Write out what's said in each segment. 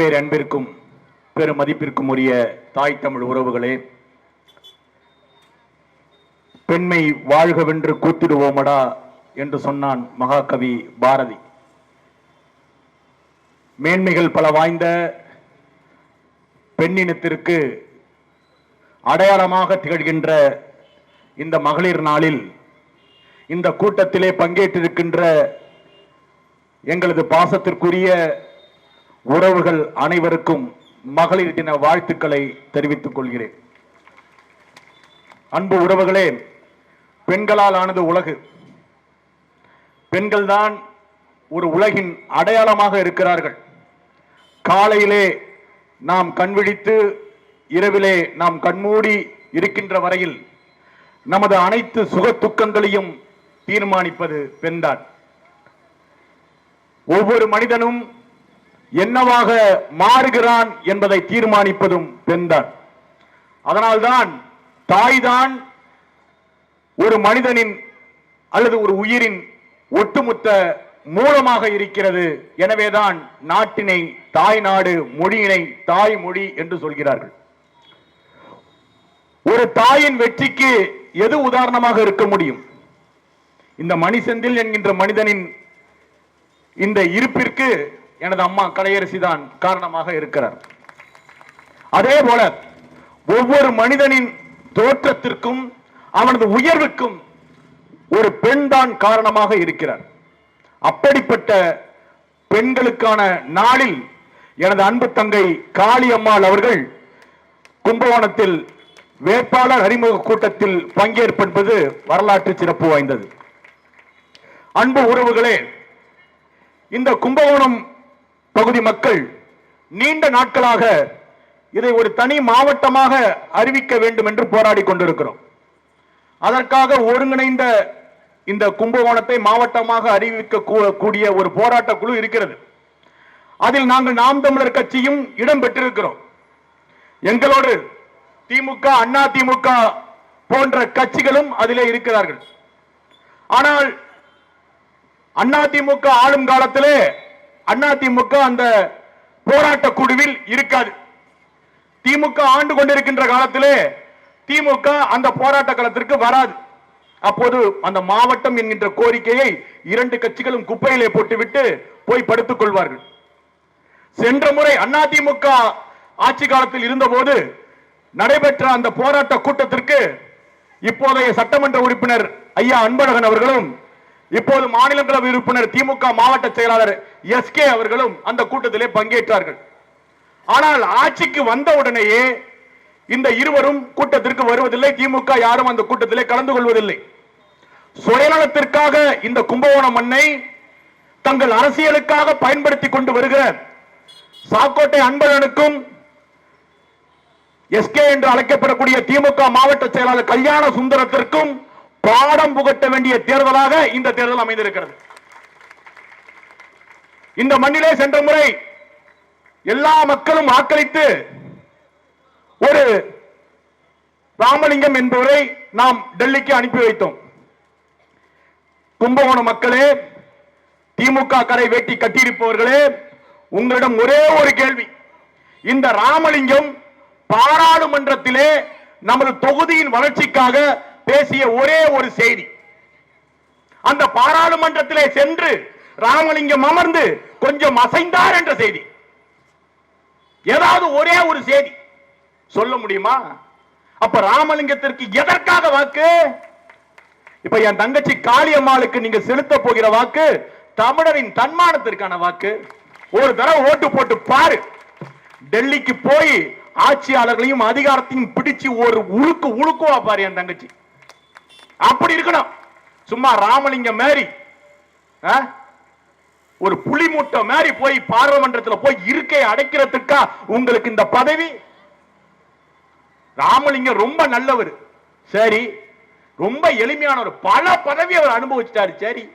பேர் அன்பிற்கும் உரிய தாய் தமிழ் உறவுகளே பெண்மை வாழ்கவென்று கூத்திடுவோமடா என்று சொன்னான் மகாகவி பாரதி. மேன்மைகள் பல வாய்ந்த பெண்ணினத்திற்கு அடையாளமாக திகழ்கின்ற இந்த மகளிர் நாளில் இந்த கூட்டத்திலே பங்கேற்றிருக்கின்ற எங்களது பாசத்திற்குரிய உறவுகள் அனைவருக்கும் மகளிர் தின வாழ்த்துக்களை தெரிவித்துக் கொள்கிறேன். அன்பு உறவுகளே பெண்களால் ஆனது உலகு. பெண்கள்தான் ஒரு உலகின் அடையாளமாக இருக்கிறார்கள். காலையிலே நாம் கண்விழித்து இரவிலே நாம் கண்மூடி இருக்கின்ற வரையில் நமது அனைத்து சுக துக்கங்களையும் தீர்மானிப்பது பெண்தான். ஒவ்வொரு மனிதனும் என்னவாக மாறுகிறான் என்பதை தீர்மானிப்பதும் பெண்தான். அதனால்தான் தாய்தான் ஒரு மனிதனின் அல்லது ஒரு உயிரின் ஒட்டுமொத்த மூலமாக இருக்கிறது. எனவேதான் நாட்டினை தாய் நாடு மொழியினை தாய் மொழி என்று சொல்கிறார்கள். ஒரு தாயின் வெற்றிக்கு எது உதாரணமாக இருக்க முடியும்? இந்த மணிசெந்தில் என்கின்ற மனிதனின் இந்த இருப்பிற்கு எனது அம்மா கலையரசி தான் காரணமாக இருக்கிறார். அதே போல ஒவ்வொரு மனிதனின் தோற்றத்திற்கும் அவனது உயர்வுக்கும் ஒரு பெண் தான் காரணமாக இருக்கிறார். அப்படிப்பட்ட பெண்களுக்கான நாளில் எனது அன்பு தங்கை காளியம்மாள் அவர்கள் கும்பகோணத்தில் வேட்பாளர் அறிமுக கூட்டத்தில் பங்கேற்பது வரலாற்று சிறப்பு வாய்ந்தது. அன்பு உறவுகளே இந்த கும்பகோணம் பகுதி மக்கள் நீண்ட நாட்களாக இதை ஒரு தனி மாவட்டமாக அறிவிக்க வேண்டும் என்று போராடி கொண்டிருக்கிறோம். அதற்காக ஒருங்கிணைந்த இந்த கும்பகோணத்தை மாவட்டமாக அறிவிக்க கூடிய ஒரு போராட்ட குழு இருக்கிறது. அதில் நாங்கள் நாம் தமிழர் கட்சியும் இடம் பெற்றிருக்கிறோம். எங்களோடு திமுக அண்ணா திமுக போன்ற கட்சிகளும் அதிலே இருக்கிறார்கள். ஆனால் அண்ணா திமுக ஆளும் காலத்திலே அதிமுக அந்த போராட்ட குழுவில் இருக்காது. திமுக ஆண்டு கொண்டிருக்கின்ற காலத்திலே திமுக அந்த போராட்ட களத்திற்கு வராது. அப்போது அந்த மாவட்டம் என்கின்ற கோரிக்கையை இரண்டு கட்சிகளும் குப்பையிலே போட்டுவிட்டு போய் படுத்துக் கொள்வார்கள். சென்ற முறை அதிமுக ஆட்சி காலத்தில் இருந்தபோது நடைபெற்ற அந்த போராட்ட கூட்டத்திற்கு இப்போதைய சட்டமன்ற உறுப்பினர் ஐயா அன்பழகன் அவர்களும் இப்போது மாநிலங்களவை உறுப்பினர் திமுக மாவட்ட செயலாளர் எஸ் கே அவர்களும் அந்த கூட்டத்திலே பங்கேற்றார்கள். ஆனால் ஆட்சிக்கு வந்த உடனேயே இந்த இருவரும் கூட்டத்திற்கு வருவதில்லை திமுக யாரும் அந்த கூட்டத்திலே கலந்து கொள்வதில்லை. சுயநலத்திற்காக இந்த கும்பகோணம் மண்ணை தங்கள் அரசியலுக்காக பயன்படுத்தி கொண்டு வருகிற சாக்கோட்டை அன்பழனுக்கும் எஸ்கே என்று அழைக்கப்படக்கூடிய திமுக மாவட்ட செயலாளர் கல்யாண சுந்தரத்திற்கும் பாடம் புகட்ட வேண்டிய தேர்தலாக இந்த தேர்தல் அமைந்திருக்கிறது. இந்த மண்ணிலே சென்ற முறை எல்லா மக்களும் வாக்களித்து ஒரு ராமலிங்கம் என்பவரை நாம் டெல்லிக்கு அனுப்பி வைத்தோம். கும்பகோணம் மக்களே திமுக கரை வேட்டி கட்டியிருப்பவர்களே உங்களிடம் ஒரே ஒரு கேள்வி. இந்த ராமலிங்கம் பாராளுமன்றத்திலே நமது தொகுதியின் வளர்ச்சிக்காக பேசிய ஒரே ஒரு செய்தி. அந்த பாராளுமன்றத்திலே சென்று ராமலிங்கம் அமர்ந்து கொஞ்சம் அசைந்தார் என்ற செய்தி. ஏதாவது ஒரே ஒரு செய்தி. சொல்ல முடியுமா? அப்ப ராமலிங்கத்திற்கு எதற்காக வாக்கு? இப்ப என் தங்கச்சி காளியம்மாளுக்கு நீங்க செலுத்த போகிற வாக்கு தமிழரின் தன்மானத்திற்கான வாக்கு. ஒரு தடவை ஓட்டு போட்டு பாரு. டெல்லிக்கு போய் ஆட்சியாளர்களையும் அதிகாரத்தையும் பிடிச்சு ஒரு உழுக்கு உழுக்குவா பாரு என் தங்கச்சி. அப்படி இருக்கணும். சும்மா ராமலிங்கம் மாதிரி ஆ? ஒரு புலி மூட்டை மாதிரி போய் பார்லமெண்டத்துல போய் இருக்கை அடைக்கிறதுக்கா உங்களுக்கு இந்த பதவி? ராமலிங்கம் ரொம்ப நல்லவர். சரி ரொம்ப எளிமையானவர். பல பதவி அவர் அனுபவிச்சிட்டாரு. சரி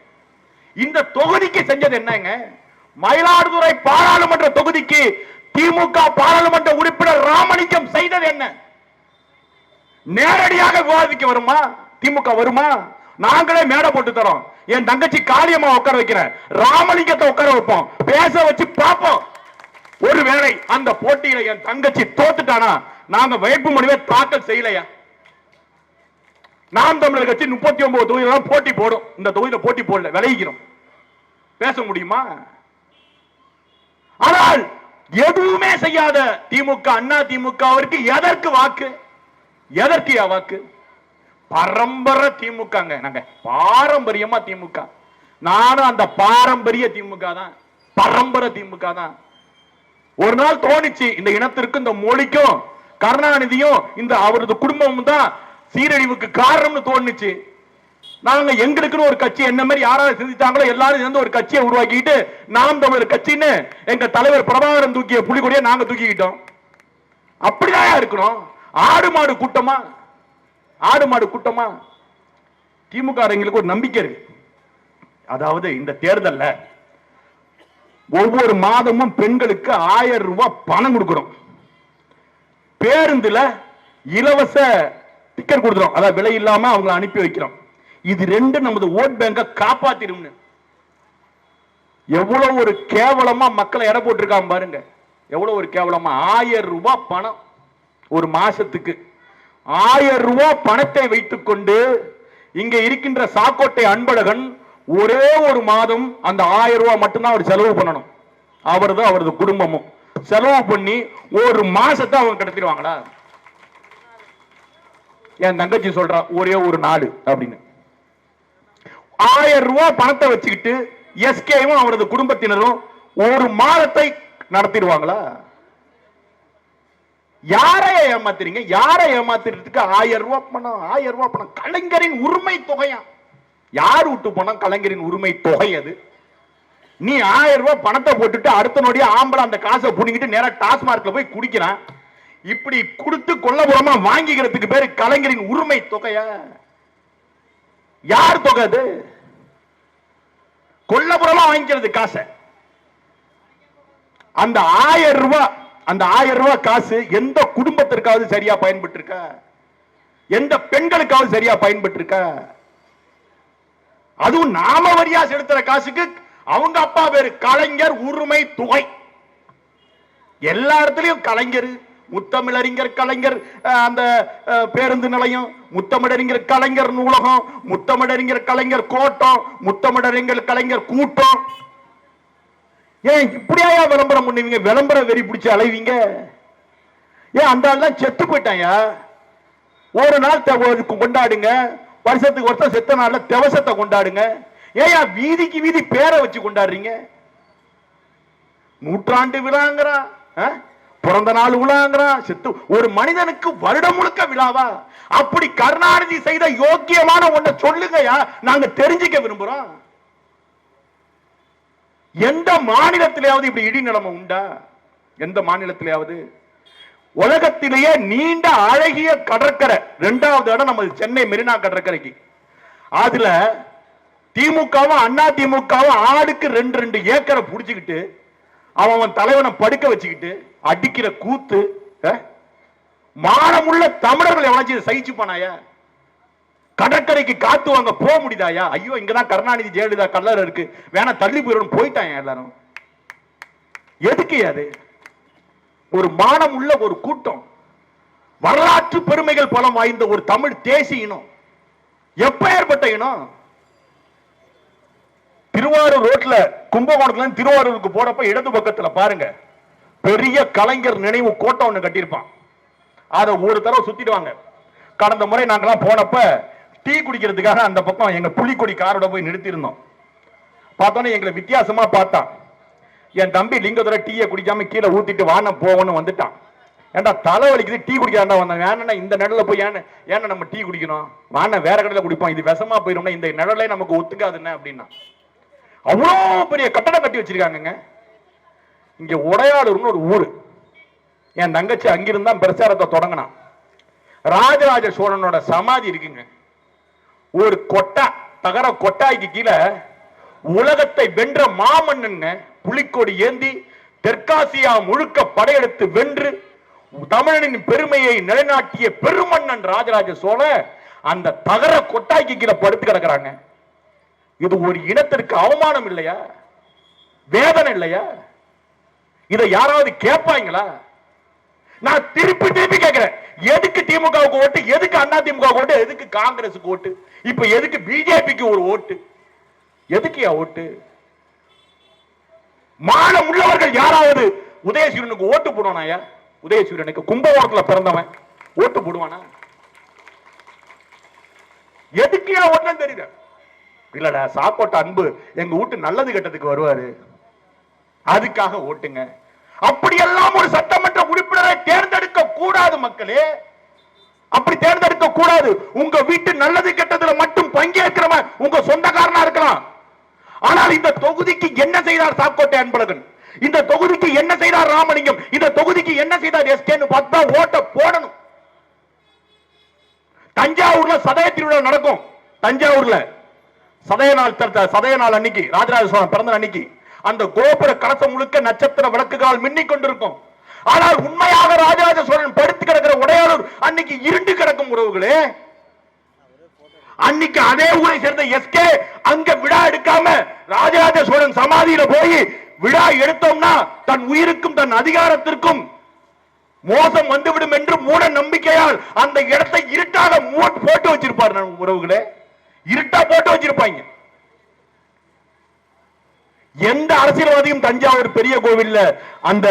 இந்த தொகுதிக்கு செஞ்சது என்னங்க? மயிலாடுதுறை பாராளுமன்ற தொகுதிக்கு திமுக பாராளுமன்ற உறுப்பினர் ராமலிங்கம் செய்தது என்ன? நேரடியாக விவாதிக்க வருமா? திமுக வருமா? நாங்களே மேடை போட்டு தரோம். என் தங்கச்சி காளியம்மா உட்கார வைக்கிறேன். ராமலிங்கத்தை உட்கார வைப்போம். பேச வச்சு பார்ப்போம். ஒருவேளை அந்த போட்டியில என் தங்கச்சி தோத்துட்டானா? நாங்க வேட்புமனுவே தாக்கல் செய்யலையா? நாம் தமிழர் கட்சி முப்பத்தி ஒன்பது தொகுதியில தான் போட்டி போடும். இந்த தொகுதியில போட்டி போடல. விளைவிக்கிறோம் பேச முடியுமா? ஆனால் எதுவுமே செய்யாத திமுக அண்ணா திமுகவிற்கு எதற்கு வாக்கு? எதற்கு வாக்கு? பரம்பரை திமுகங்க. நாங்க பாரம்பரியமா திமுக. நானும் அந்த பாரம்பரிய திமுக தான். பரம்பரை திமுக தான். ஒரு நாள் தோணுச்சு இந்த இனத்திற்கும் இந்த மொழிக்கும் கருணாநிதியும் இந்த அவரது குடும்பமும் தான் சீரழிவுக்கு காரணம்னு தோணுச்சு. நாங்க எங்களுக்குன்னு ஒரு கட்சி என்ன மாதிரி யாராவது சிந்திச்சாங்களோ எல்லாரும் சேர்ந்து ஒரு கட்சியை உருவாக்கிட்டு நாம் தமிழர் கட்சின்னு எங்க தலைவர் பிரபாகரன் தூக்கிய புலிகொடியை நாங்க தூக்கிக்கிட்டோம். அப்படிதான் இருக்கணும். ஆடு மாடு கூட்டமா ஆடு மாடு கூட்டமா? திமுக ஒரு நம்பிக்கை இருக்கு. அதாவது இந்த தேர்தல்ல ஒவ்வொரு மாதமும் பெண்களுக்கு ஆயிரம் ரூபாய் பணம் கொடுக்கிறோம். பேருந்துல இலவச டிக்கெட் கொடுக்குறோம். அதாவது விலை இல்லாம அவங்களை அனுப்பி வைக்கிறோம். இது ரெண்டு நமது ஓட் பேங்க காப்பாத்திரும் எவ்வளவு ஒரு கேவலமா மக்களை எடை போட்டிருக்காங்க பாருங்க. எவ்வளவு ஒரு கேவலமா ஆயிரம் ரூபாய் பணம் ஒரு மாசத்துக்கு. ஆயிரம் ரூபாய் பணத்தை வைத்துக்கொண்டு இங்க இருக்கின்ற சாக்கோட்டை அன்பழகன் ஒரே ஒரு மாதம் அந்த ஆயிரம் ரூபாய் மட்டும்தான் அவர் செலவு பண்ணணும். அவரது அவரது குடும்பமும். செலவு பண்ணி ஒரு மாசத்தை அவங்க கடத்திடுவாங்களா? என் தங்கச்சி சொல்றா ஒரே ஒரு நாடு அப்படின்னு. ஆயிரம் ரூபாய் பணத்தை வச்சுக்கிட்டு எஸ்கேவும் அவரது குடும்பத்தினரும் ஒரு மாதத்தை நடத்திடுவாங்களா? யாரை ஏமாத்துறீங்க? யாரை ஏமாத்துறதுக்கு ஆயிரம் ரூபாய் பணம் ஆயிரம் ரூபாய் பணம்? கலைஞரின் உரிமை தொகையா? யார் விட்டு போனா கலைஞரின் உரிமை தொகை அது. நீ ஆயிரம் ரூபாய் பணத்தை போட்டுட்டு அடுத்த நொடியே ஆம்பளை அந்த காசை புடிங்கிட்டு நேரா டாஸ்மார்க்ல போய் குடிக்கிறான். இப்படி கொடுத்து கொல்லபுறமா வாங்கிக்கிறதுக்கு பேரு கலைஞரின் உரிமை தொகையா? யார் தொகை அது? கொல்லபுறமா வாங்கிக்கிறது காசை. அந்த ஆயிரம் ரூபாய் அந்த ஆயிரம் ரூபாய் காசு எந்த குடும்பத்திற்காவது சரியா பயன்பட்டு இருக்க எந்த பெண்களுக்காவது சரியா பயன்பட்டு இருக்க அதுவும் நாம வரியா செலுத்துற காசுக்கு அவங்க அப்பா பேரு கலைஞர் உரிமை தொகை. எல்லா இடத்துலயும் கலைஞர் முத்தமிழறிஞர் கலைஞர் அஹ், அந்த அஹ், பேருந்து நிலையம் முத்தமிழறிஞர் கலைஞர் நூலகம் முத்தமிழறிஞர் கலைஞர் கோட்டம் முத்தமிழறிஞர் கலைஞர் கூட்டம். ஏன் இப்படியா விளம்பரம் பண்ணுவீங்க? விளம்பரம் வெறி பிடிச்சி அலைவீங்க? ஏன் அந்த ஆள் தான் செத்து போயிட்டாயா ஒரு நாள் தெ- ஒரு கொண்டாடுங்க. வருஷத்துக்கு வருஷம் செத்த நாள்ல திவசத்தை கொண்டாடுங்க. ஏயா வீதிக்கு வீதி பேரை வச்சு கொண்டாடுறீங்க? நூற்றாண்டு விழாங்கிறான் ஆ? பிறந்த நாள் விழாங்கிறான் செத்து ஒரு மனிதனுக்கு வருடம் முழுக்க விழாவா? அப்படி கருணாநிதி செய்த யோக்கியமான ஒன்றை சொல்லுங்கயா நாங்க தெரிஞ்சுக்க விரும்புறோம். எந்த மாநிலத்திலேயாவது இப்படி இடி நிலைமை உண்டா? எந்த மாநிலத்திலேயாவது? உலகத்திலேயே நீண்ட அழகிய கடற்கரை. ரெண்டாவது இடம் நம்ம சென்னை மெரினா கடற்கரைக்கு. அதுல திமுகவும் அண்ணா திமுகவும் ஆளுக்கு ரெண்டு ரெண்டு ஏக்கரை புடிச்சுக்கிட்டு அவன் அவன் தலைவனை படுக்க வச்சுக்கிட்டு அடிக்கிற கூத்து மானமுள்ள தமிழர்கள் எவனாச்சும் சகிச்சு போனாயா கடற்கரைக்கு காத்து வாங்க போக முடியுதாயா? ஐயோ இங்கதான் கருணாநிதி ஜெயலலிதா கல்லறை இருக்கு. வேணா தள்ளி போயிடும் போயிட்டாங்க எல்லாரும்? எதுக்கு அது? ஒரு மானம் உள்ள ஒரு கூட்டம். வரலாற்று பெருமைகள் பலம் வாய்ந்த ஒரு தமிழ் தேசிய இனம். எப்பேற்பட்ட இனம்? திருவாரூர் ரோட்ல கும்பகோணத்துல இருந்து திருவாரூருக்கு போறப்ப இடது பக்கத்துல பாருங்க. பெரிய கலைஞர் நினைவு கோட்டம் ஒண்ணு கட்டியிருப்பான். அதை ஒரு தடவை சுத்திடுவாங்க. கடந்த முறை நாங்கெல்லாம் போனப்ப டீ குடிக்கிறதுக்காக அந்த பக்கம் எங்க புலிக்கொடி காரோட போய் நிறுத்தியிருந்தோம். பார்த்தோன்னே எங்களை வித்தியாசமா பார்த்தான் என் தம்பி லிங்கதுரை டீயை குடிக்காம கீழே ஊத்திட்டு வான போகணும்னு வந்துட்டான். ஏன்டா தலை வலிக்குது டீ குடிக்காண்டா வந்தேன் வேணா இந்த நிழலில் போய் ஏன்னு ஏன்னா நம்ம டீ குடிக்கணும்? வான வேற கடையில் குடிப்போம் இது விஷமா போயிடும்னா இந்த நிழலே நமக்கு ஒத்துக்காதுன்னு அப்படின்னா. அவ்வளோ பெரிய கட்டடம் கட்டி வச்சிருக்காங்கங்க. இங்க உடையாளூர்னு ஒரு ஊர். என் தங்கச்சி அங்கிருந்தான் பிரச்சாரத்தை தொடங்கினான். ராஜராஜ சோழனோட சமாதி இருக்குங்க. ஒரு கொட்டா தகர கொட்டாய்க்கு கீழே உலகத்தை வென்ற மாமன்னன் புலிக்கொடி ஏந்தி தெற்காசியா முழுக்க படையெடுத்து வென்று தமிழனின் பெருமையை நிலைநாட்டிய பெருமன்னன் ராஜராஜ சோழ அந்த தகர கொட்டாய்க்கு கீழே படுத்து கிடக்குறாங்க. இது ஒரு இனத்திற்கு அவமானம் இல்லையா? வேதனை இல்லையா? இதை யாராவது கேட்பாங்களா? நான் திருப்பி திருப்பி கேட்கிறேன். எதுக்கு திமுகவுக்கு ஓட்டு எதுக்கு அண்ணா திமுகவுக்கு ஓட்டு எதுக்கு காங்கிரஸுக்கு ஓட்டு? இப்ப எதுக்கு பிஜேபிக்கு ஒரு ஓட்டு? எதுக்கு ஓட்டு? மானம் உள்ளவர்கள் யாராவது உதயசூரனுக்கு ஓட்டு போடுவானாயா உதயசூரனுக்கு கும்பகோணத்துல பிறந்தவன் ஓட்டு போடுவானா? எதுக்கு ஓட்டுன்னு தெரியல. இல்லடா சாக்கோட்ட அன்பு எங்க வீட்டு நல்லது கெட்டதுக்கு வருவாரு. அதுக்காக ஓட்டுங்க. அப்படியெல்லாம் ஒரு சட்டமன்ற உறுப்பினரை தேர்ந்தெடுக்க கூடாது மக்களே. அப்படி தேர்ந்தெடுக்க கூடாது. உங்க வீட்டு நல்லது கெட்டதுல மட்டும் பங்கேற்கிறவன் உங்க சொந்தக்காரனா இருக்கலாம். ஆனால் இந்த தொகுதிக்கு என்ன செய்தார் சாக்கோட்டை அன்பழகன்? இந்த தொகுதிக்கு என்ன செய்தார் ராமலிங்கம்? இந்த தொகுதிக்கு என்ன செய்தார் எஸ்கேன்னு பார்த்தா ஓட்ட போடணும். தஞ்சாவூர்ல சதய திருவிழா நடக்கும். தஞ்சாவூர்ல. சதய நாள் சதய நாள் அன்னைக்கு ராஜராஜ சோழன் பிறந்த அன்னைக்கு அந்த கோபுர கலசம் முழுக்க நட்சத்திர விளக்குகளால் மின்னிக் கொண்டிருக்கும் ஆனால் உண்மையாக ராஜராஜ சோழன் படுத்து கிடக்கிற உடையாளூர் அன்னைக்கு இருண்டு கிடக்கும் உறவுகளே. அன்னைக்கு அதே ஊரை சேர்ந்த எஸ்கே அங்க விழா எடுக்காம ராஜராஜ சோழன் சமாதியில போய் விழா எடுத்தோம்னா தன் உயிருக்கும் தன் அதிகாரத்திற்கும் மோசம் வந்துவிடும் என்று மூட நம்பிக்கையால் அந்த இடத்தை இருட்டாக மூட் போட்டு வச்சிருப்பார் உறவுகளே. இருட்டா போட்டு வச்சிருப்பாங்க. எந்த அரசியல்வாதியும் தஞ்சாவூர் பெரிய கோவில்ல அந்த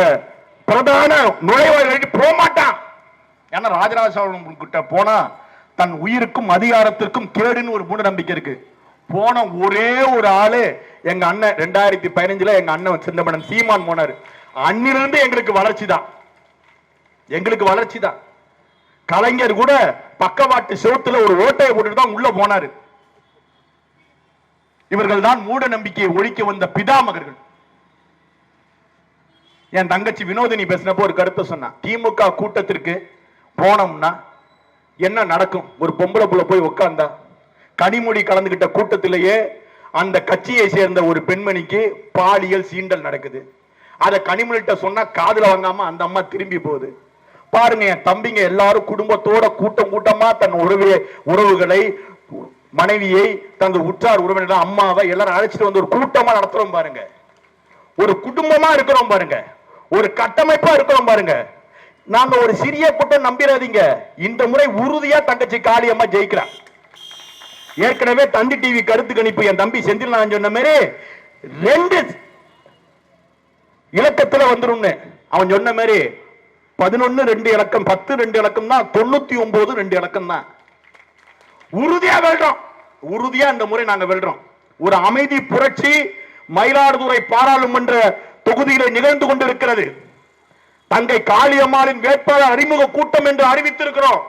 பிரதான நுழைவாயில் போக மாட்டான். ஏன்னா ராஜராஜ சோழன் கிட்ட போனா தன் உயிருக்கும் அதிகாரத்திற்கும் கேடுன்னு ஒரு மூட நம்பிக்கை இருக்கு. போன ஒரே ஒரு ஆளு எங்க அண்ணன் ரெண்டாயிரத்தி பதினஞ்சுல எங்க அண்ணன் சிந்தமணன் சீமான் போனாரு. அன்னிலிருந்து எங்களுக்கு வளர்ச்சி தான். எங்களுக்கு வளர்ச்சி தான். கலைஞர் கூட பக்கவாட்டு செவத்துல ஒரு ஓட்டையை போட்டுட்டு தான் உள்ள போனாரு. இவர்கள் தான் மூட நம்பிக்கையை ஒழிக்க வந்த பிதாமகர்கள். என் தங்கச்சி வினோதினி பேசினப்போ ஒரு கருத்தை சொன்னா திமுக கூட்டத்திற்கு போனோம்னா என்ன நடக்கும்? ஒரு பொம்பளை புள்ள போய் உட்கார்ந்தா கனிமொழி கலந்துகிட்ட கூட்டத்திலேயே அந்த கட்சியை சேர்ந்த ஒரு பெண்மணிக்கு பாலியல் சீண்டல் நடக்குது. அதை கனிமொழிகிட்ட சொன்னா காதுல வாங்காம அந்த அம்மா திரும்பி போகுது. பாருங்க என் தம்பிங்க எல்லாரும் குடும்பத்தோட கூட்டம் கூட்டமா தன் உறவு உறவுகளை மனைவியை தனது உற்றார் உறவினர் அம்மாவை எல்லாரும் அழைச்சிட்டு வந்து ஒரு கூட்டமா நடத்துறோம் பாருங்க. ஒரு குடும்பமா இருக்கிறோம் பாருங்க. ஒரு கட்டமைப்பா இருக்கிறோம் பாருங்க. நாங்க ஒரு சிறிய கூட்டம் நம்பிடாதீங்க இந்த முறை உறுதியா தங்கச்சி காளியம்மா ஜெயிக்கிறான் ஏற்கனவே தந்தி டிவி கருத்து கணிப்பு என் தம்பி செந்தில் நான் சொன்ன மாதிரி ரெண்டு இலக்கத்துல வந்துரும்னு. அவன் சொன்ன மாதிரி பதினொன்னு ரெண்டு இலக்கம் பத்து ரெண்டு இலக்கம் தான் தொண்ணூத்தி ஒன்பது ரெண்டு இலக்கம் தான். உறுதியா வெல்றோம். உறுதியா இந்த முறை நாங்க வெல்றோம். ஒரு அமைதி புரட்சி மயிலாடுதுறை பாராளுமன்ற தொகுதியிலே நிகழ்ந்து கொண்டிருக்கிறது. தங்கை காளியம்மாளின் வேட்பாளர் அறிமுக கூட்டம் என்று அறிவித்திருக்கிறோம்.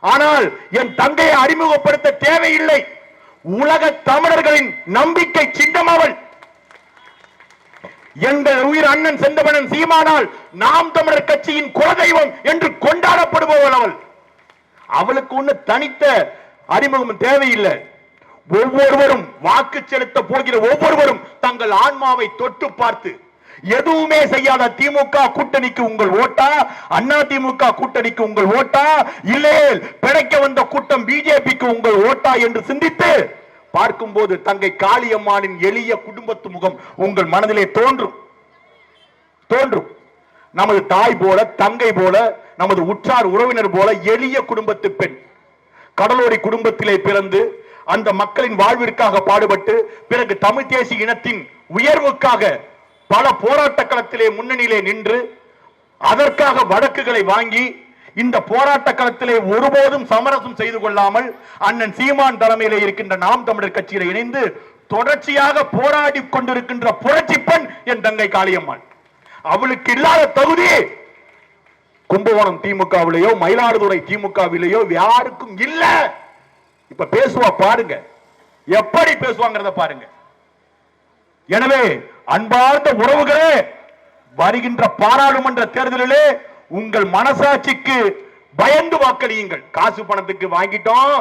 ஆனால் என் தங்கையை அறிமுகப்படுத்த தேவையில்லை. உலக தமிழர்களின் நம்பிக்கை சின்னம் அவள். எங்கள் உயிர் அண்ணன் செந்தமனன் சீமானால் நாம் தமிழர் கட்சியின் குலதெய்வம் என்று கொண்டாடப்படுபவள் அவள். அவளுக்கு ஒண்ணு தனித்த அறிமுகம் தேவையில்லை. ஒவ்வொருவரும் வாக்கு செலுத்த போகிற ஒவ்வொருவரும் தங்கள் ஆன்மாவை தொட்டு பார்த்து எதுவுமே செய்யாத திமுக கூட்டணிக்கு உங்கள் ஓட்டா? அண்ணா திமுக கூட்டணிக்கு உங்கள் ஓட்டா? இல்லே பிழைக்க வந்த கூட்டம் பிஜேபிக்கு உங்கள் ஓட்டா என்று சிந்தித்து பார்க்கும்போது தங்கை காளியம்மானின் எளிய குடும்பத்து முகம் உங்கள் மனதிலே தோன்றும். தோன்றும். நமது தாய் போல தங்கை போல நமது உற்றார் உறவினர் போல எளிய குடும்பத்து பெண். கடலோடி குடும்பத்திலே பிறந்து அந்த மக்களின் வாழ்விற்காக பாடுபட்டு பிறகு தமிழ் தேசிய இனத்தின் உயர்வுக்காக பல போராட்ட களத்திலே முன்னணியிலே நின்று அதற்காக வழக்குகளை வாங்கி இந்த போராட்ட களத்திலே ஒருபோதும் சமரசம் செய்து கொள்ளாமல் அண்ணன் சீமான் தலைமையிலே இருக்கின்ற நாம் தமிழர் கட்சியில இணைந்து தொடர்ச்சியாக போராடி கொண்டிருக்கின்ற புரட்சி பெண் என் தங்கை காளியம்மாள். அவளுக்கு இல்லாத தகுதி கும்பகோணம் திமுகவிலேயோ மயிலாடுதுறை திமுகவிலேயோ யாருக்கும் இல்லை! இப்ப பேசுவா பாருங்க. எப்படி பேசுவாங்கிறத பாருங்க. எனவே அன்பார்ந்த உறவுகளே வருகின்ற பாராளுமன்ற தேர்தலிலே உங்கள் மனசாட்சிக்கு பயந்து வாக்களியுங்கள். காசு பணத்துக்கு வாங்கிட்டோம்.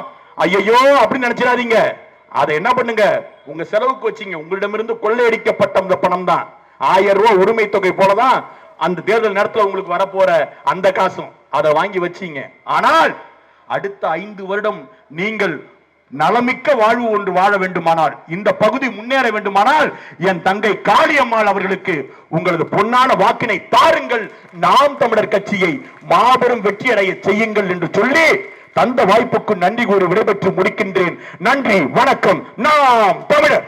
ஐயையோ அப்படின்னு நினைச்சிடாதீங்க. அதை என்ன பண்ணுங்க? உங்க செலவுக்கு வச்சீங்க. உங்களிடமிருந்து கொள்ளையடிக்கப்பட்ட அந்த பணம் தான் ஆயிரம் ரூபாய் உரிமை தொகை போலதான் அந்த தேர்தல் நேரத்துல உங்களுக்கு வரப்போற அந்த காசும். அதை வாங்கி வச்சீங்க. ஆனால் அடுத்த ஐந்து வருடம் நீங்கள் நலமிக்க வாழ்வு ஒன்று வாழ வேண்டுமானால் இந்த பகுதி முன்னேற வேண்டுமானால் என் தங்கை காளியம்மாள் அவர்களுக்கு உங்களது பொன்னான வாக்கினை தாருங்கள். நாம் தமிழர் கட்சியை மாபெரும் வெற்றியடைய செய்யுங்கள் என்று சொல்லி தந்த வாய்ப்புக்கு நன்றி கூறி விடைபெற்று முடிக்கின்றேன். நன்றி வணக்கம். நாம் தமிழர்.